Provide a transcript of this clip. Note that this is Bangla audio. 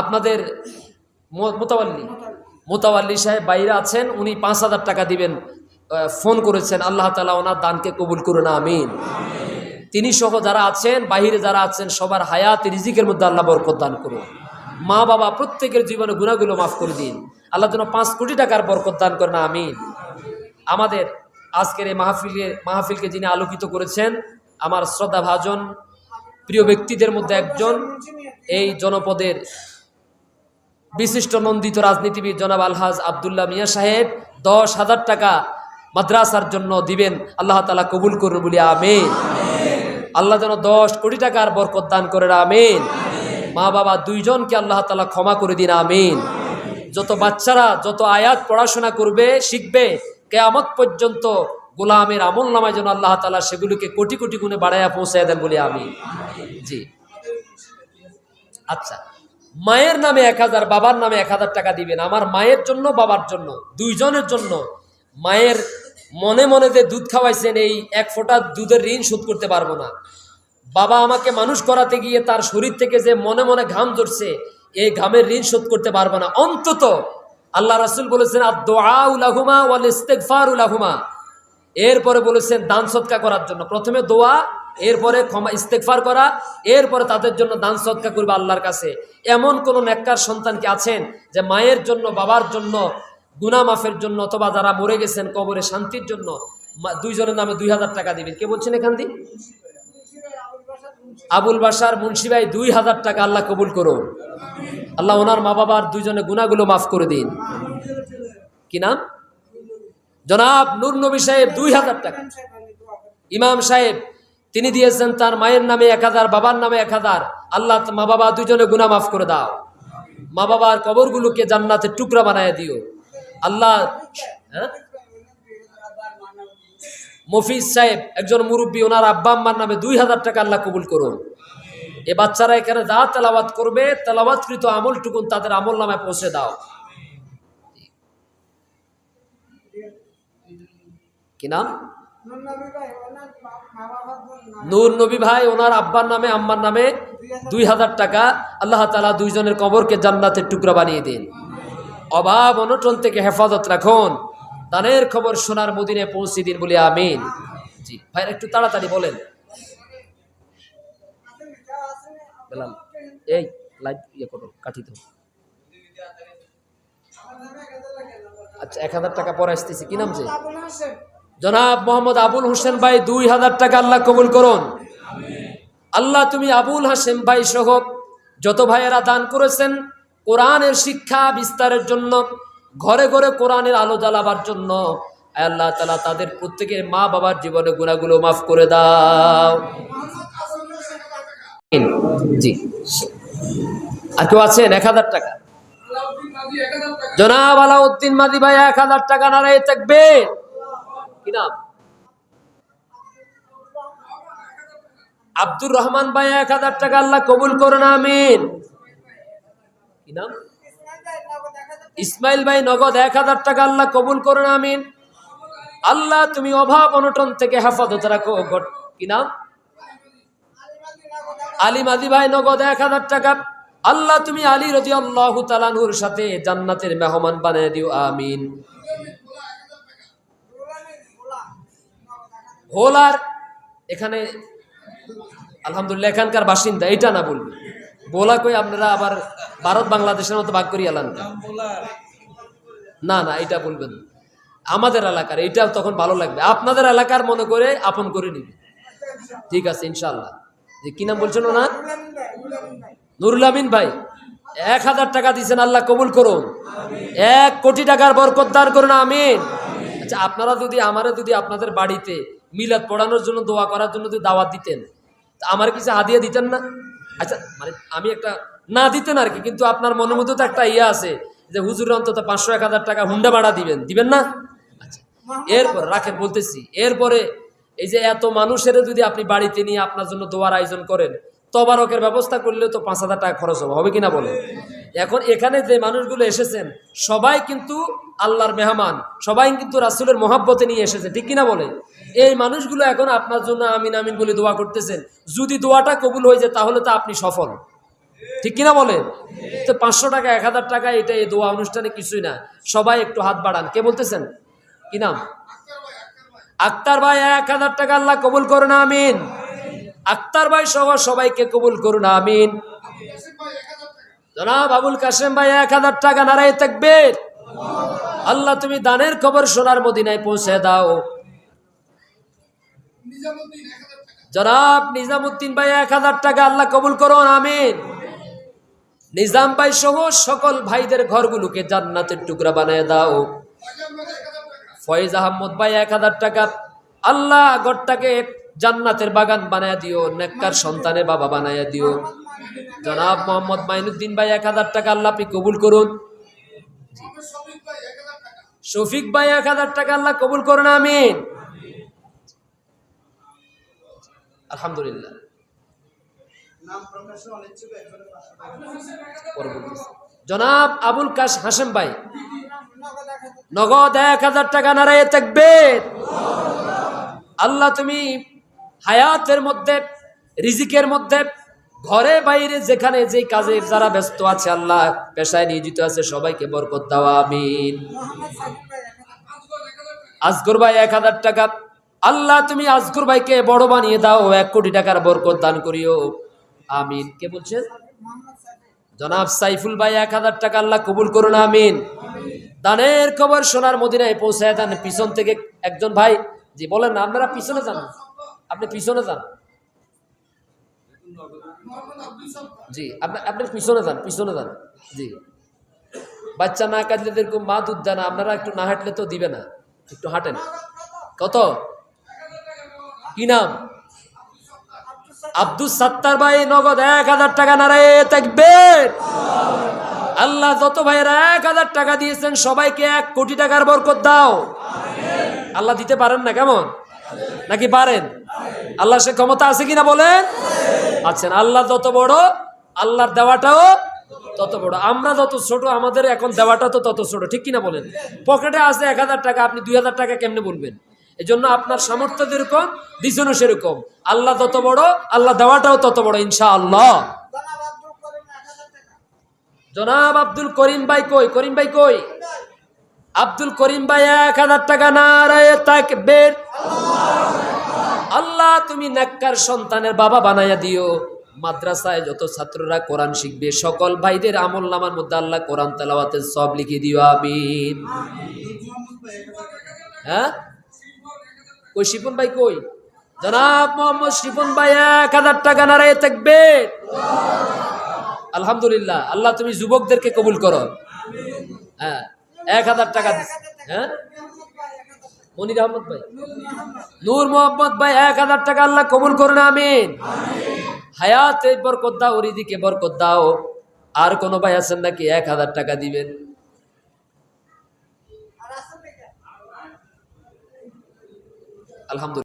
আপনাদের মোতাবাল্লি। মোতাবাল্লি সাহেব বাইরে আছেন, উনি পাঁচ হাজার টাকা দিবেন ফোন করেছেন, আল্লাহ তালা ওনার দানকে কবুল করুন, আমিন। তিনি সহ যারা আছেন, বাহিরে যারা আছেন, সবার হায়াত, রিজিকের মধ্যে আল্লাহ বরকত দান করুন। মা, বাবা প্রত্যেকের জীবনে গুণাগুলো মাফ করে দিন। আল্লাহ যেন পাঁচ কোটি টাকার বরকত দান করেন, আমিন। আমাদের আজকের এই মাহফিলের মাহফিলকে যিনি আলোকিত করেছেন, আমার শ্রদ্ধা ভাজন প্রিয় ব্যক্তিদের মধ্যে একজন, এই জনপদের বিশিষ্ট নন্দিত রাজনীতিবিদ জনাব আলহাজ আবদুল্লাহ মিয়া সাহেব দশ হাজার টাকা মাদ্রাসার জন্য দিবেন। আল্লাহ তালা কবুল করুন বলি আমিন। আল্লাহ যেন দশ কোটি টাকার বরকত দান করেন, আমিন। মা বাবা দুইজনকে আল্লাহ তালা ক্ষমা করে দিন, আমিন। যত বাচ্চারা, যত আয়াত পড়াশোনা করবে, শিখবে, কেয়ামত পর্যন্ত গোলামের আমল নামায় যেন আল্লাহ তালা সেগুলিকে কোটি কোটি গুণে বাড়াইয়া পৌঁছায় দেন বলি আমি জি। আচ্ছা। মায়ের নামে এক হাজার, বাবার নামে এক হাজার টাকা দিবেন। আমার মায়ের জন্য, বাবার জন্য, দুইজনের জন্য। মায়ের মনে মনে যে দুধ খাওয়াইছেন, এই এক ফোঁটা দুধের ঋণ শোধ করতে পারব না। বাবা আমাকে মানুষ করাতে গিয়ে তার শরীর থেকে যে মনে মনে ঘাম ধরছে এই ঘামের ঋণ শোধ করতে পারব না। অন্তত আল্লাহ রাসুল বলেছেন আর দোয়া উলাহুমা ওয়াল ইস্তেকফার উলাহুমা এরপরে বলেছেন, দান সৎকা করার জন্য। প্রথমে দোয়া এরপরে ক্ষমা ইস্তেকফার করা, এরপরে তাদের জন্য দান সৎকা করবে আল্লাহর কাছে। এমন কোন নেককার সন্তান কি আছেন যে মায়ের জন্য, বাবার জন্য গুনা মাফের জন্য অথবা যারা মরে গেছেন কবরে শান্তির জন্য দুইজনের নামে দুই হাজার টাকা দিবেন? কে বলছেন এখান দিয়ে? আবুল বাসার মুন্সি ভাই, দুই হাজার টাকা আল্লাহ কবুল করুন। আল্লাহ ওনার মা বাবার দুইজনে গুণাগুলো মাফ করে দিন। কি নাম? জনাব নূর নবী সাহেব, দুই হাজার টাকা। ইমাম সাহেব তিনি দিয়েছেন তার মায়ের নামে এক হাজার, বাবার নামে এক হাজার। আল্লাহ মা বাবা দুজনে গুণা মাফ করে দাও। মা বাবার কবরগুলোকে জান্নাতের টুকরা বানায় দিও। আল্লাহ হ্যাঁ? মফিজ সাহেব একজন মুরব্বী, ওনার আব্বা আম্মার নামে দুই হাজার টাকা আল্লাহ কবুল করুন। এ বাচ্চারা এখানে যা তেলাবাত করবে তেলাবাতকৃত আমলটুকুন তাদের আমল নামে পৌঁছে দাও। কি নাম? নূর নবী ভাই, ওনার আব্বার নামে, আম্মার নামে দুই হাজার টাকা আল্লাহ তালা দুইজনের কবরকে জান্নাতের টুকরা বানিয়ে দিন। অভাব অনটন থেকে হেফাজত রাখুন। দানের খবর সোনার মদিনে পৌঁছে দিন বলে আমিন। জি ভাই একটু তাড়াতাড়ি বলেন। এই লাইট ইয়ে করো, কাটি তো আচ্ছা এক হাজার টাকা পরে আসতেছি। কি নাম যে? জনাব মোহাম্মদ আবুল হোসেন ভাই দুই হাজার টাকা আল্লাহ কবুল করুন। আল্লাহ তুমি আবুল হাসেম ভাই সহ যত ভাইয়েরা দান করেছেন, কোরআনের শিক্ষা বিস্তারের জন্য, ঘরে ঘরে কোরআনের আলো জ্বালাবার জন্য আল্লাহ তালা তাদের প্রত্যেকের মা বাবার জীবনে গুণাগুলো মাফ করে দাও। জি। আর কেউ আছেন? এক হাজার টাকা। জনাব আলাউদ্দিন মাদি ভাই, এক হাজার টাকা নারায় থাকবে। কি নাম? আব্দুর রহমান ভাই এক হাজার টাকা আল্লাহ কবুল করুন, আমিন। কি ইসমাইল ভাই নগদ এক হাজার টাকা আল্লাহ কবুল করুন, আমিন। আল্লাহ, তুমি অভাব অনটন থেকে হেফাজত রাখো, গট- কি নাম? আলী মাদি ভাই নগদ এক হাজার টাকা। আল্লাহ, তুমি আলী রদি আল্লাহ তালানুর সাথে জান্নাতের মেহমান বানিয়ে দিও, আমিন। হোলার এখানে আলহামদুলিল্লাহ এখানকার বাসিন্দা এটা না বলবে। বোলা কই আপনারা আবার ভারত বাংলাদেশের মতো ভাগ করিয়া আলান না না এটা বলবেন আমাদের এলাকার এইটা তখন ভালো লাগবে। আপনাদের এলাকার মনে করে আপন করে নিবে। ঠিক আছে ইনশাল্লাহ যে কি নাম বলছেন না নুরুল আমিন ভাই। এক হাজার টাকা দিয়েছেন আল্লাহ কবুল করুন। এক কোটি টাকার বরকত দান করুন আমিন। আচ্ছা আপনারা যদি আমারে যদি আপনাদের বাড়িতে মিলাদ পড়ানোর জন্য, দোয়া করার জন্য যদি দাওয়াত দিতেন আমার কিছু হাদিয়া দিতেন না? আচ্ছা মানে আমি একটা না দিতেন আর কি, কিন্তু আপনার মনের মধ্যে তো একটা ইয়ে আছে যে হুজুর অন্তত পাঁচশো এক হাজার টাকা হুন্ডা ভাড়া দিবেন দিবেন না? আচ্ছা এরপর রাখেন, বলতেছি, এরপরে এই যে এত মানুষের যদি আপনি বাড়িতে নিয়ে আপনার জন্য দোয়ার আয়োজন করেন, তবারকের ব্যবস্থা করলে তো পাঁচ হাজার টাকা খরচ হবে হবে কিনা বলে এখন এখানে যে মানুষগুলো এসেছেন, সবাই কিন্তু আল্লাহর মেহমান, সবাই কিন্তু রাসুলের মহাব্বতে নিয়ে এসেছে, ঠিক কিনা বলে? এই মানুষগুলো এখন আপনার জন্য আমিন আমিন বলে দোয়া করতেছেন। যদি দোয়াটা কবুল হয়ে যায়, তাহলে তো আপনি সফল। ঠিক কিনা বলেন তো পাঁচশো টাকা, এক হাজার টাকা, এটা এই দোয়া অনুষ্ঠানে কিছুই না। সবাই একটু হাত বাড়ান। কে বলতেছেন? কি নাম? আক্তার ভাই, এক হাজার টাকা আল্লাহ কবুল করুন, আমিন। আক্তার ভাই সহ সবাইকে কবুল করুন, আমিন। জনাব আবুল কাসেম ভাই এক হাজার টাকা নারায় থাকবে আল্লাহ, তুমি দানের খবর সোনার মদিনায় পৌঁছে দাও। জনাব নিজামুদ্দিন ভাই এক হাজার টাকা আল্লাহ কবুল করুন, আমিন। নিজাম ভাই সহ সকল ভাইদের ঘরগুলোকে জান্নাতের টুকরা বানিয়ে দাও। ফয়েজ আহমদ ভাই এক হাজার টাকা, আল্লাহ ঘরটাকে জান্নাতের বাগান বানায় দিও, নেককার সন্তানের বাবা বানায় দিও। জনাব মোহাম্মদ মাইনুদ্দিন ভাই এক হাজার টাকা আল্লাহ আপনি কবুল করুন। শফিক ভাই এক হাজার টাকা আল্লাহ কবুল করুন, আমিন। আলহামদুলিল্লাহ। জনাব আবুল কাশ হাসেম ভাই। নগদ এক হাজার টাকা নারায় থাকবে আল্লাহ তুমি হায়াতের মধ্যে, রিজিকের মধ্যে ঘরে বাইরে যেখানে যে কাজে যারা ব্যস্ত আছে, আল্লাহ পেশায় নিয়োজিত আছে, সবাইকে বরকত দেওয়া আমিন। আজগর ভাই এক হাজার টাকা। আল্লাহ তুমি আজগর ভাইকে বড় বানিয়ে দাও, এক কোটি টাকার বরকত দান করিও, আমিন। কে বলছেন জনাব সাইফুল ভাই, এক হাজার টাকা আল্লাহ কবুল করুন, আমিন। দানের খবর সোনার মদিনায় পৌঁছায় দেন পিছন থেকে একজন ভাই। যে বলেন আপনারা পিছনে যান। আপনি পিছনে যান। জি, আপনি আপনি পিছনে যান পিছনে যান। জি। বাচ্চা না কাটলে তো এরকম মা দুধ দেয় না, আপনারা একটু না হাঁটলে তো দিবে না। একটু হাঁটেন। কত? কি নাম? আব্দুল সাত্তার ভাই, নগদ এক হাজার টাকা নারায় থাকবে আল্লাহ, যত ভাইয়েরা এক হাজার টাকা দিয়েছেন, সবাইকে এক কোটি টাকার বরকত দাও। আল্লাহ দিতে পারেন না, কেমন? নাকি পারেন? আল্লাহ সে ক্ষমতা আছে কিনা বলেন? আছেন। আল্লাহ যত বড়, আল্লাহর দেওয়াটাও তত বড়। আমরা যত ছোট, আমাদের এখন দেওয়াটা তো তত ছোট। ঠিক কিনা বলেন? পকেটে আছে এক হাজার টাকা, আপনি দুই হাজার টাকা কেমনে বলবেন? এই জন্য আপনার সামর্থ্য যেরকম দিছনও সেরকম। আল্লাহ যত বড়, আল্লাহ দেওয়াটাও তত বড় ইনশা আল্লাহ জনাব আব্দুল করিম ভাই কই? করিম ভাই কই? আব্দুল করিম ভাই এক হাজার টাকা না নারায় তাকবীর। আল্লাহ তুমি নেককার সন্তানের বাবা বানাইয়া দিও। মাদ্রাসায় যত ছাত্ররা কোরআন শিখবে, সকল ভাইদের আমল নামার মধ্যে আল্লাহ কোরআন তেলাওয়াতের সব লিখে দিও, আমিন। হ্যাঁ? কই শিপন ভাই কই? জনাব মোহাম্মদ শিপন ভাই, এক হাজার টাকা নারায় থাকবে। আলহামদুলিল্লাহ, আল্লাহ তুমি যুবকদেরকে কবুল করো। হ্যাঁ এক হাজার টাকা হ্যাঁ? মনির আহমদ ভাই। নূর মোহাম্মদ ভাই, এক হাজার টাকা আল্লাহ কবুল করুন, আমিন। হায়াত বরকত দাও, ওরিদিকে বরকত দাও। আর কোনো ভাই আছেন নাকি? এক হাজার টাকা দিবেন। আলহামদুলিল্লাহ।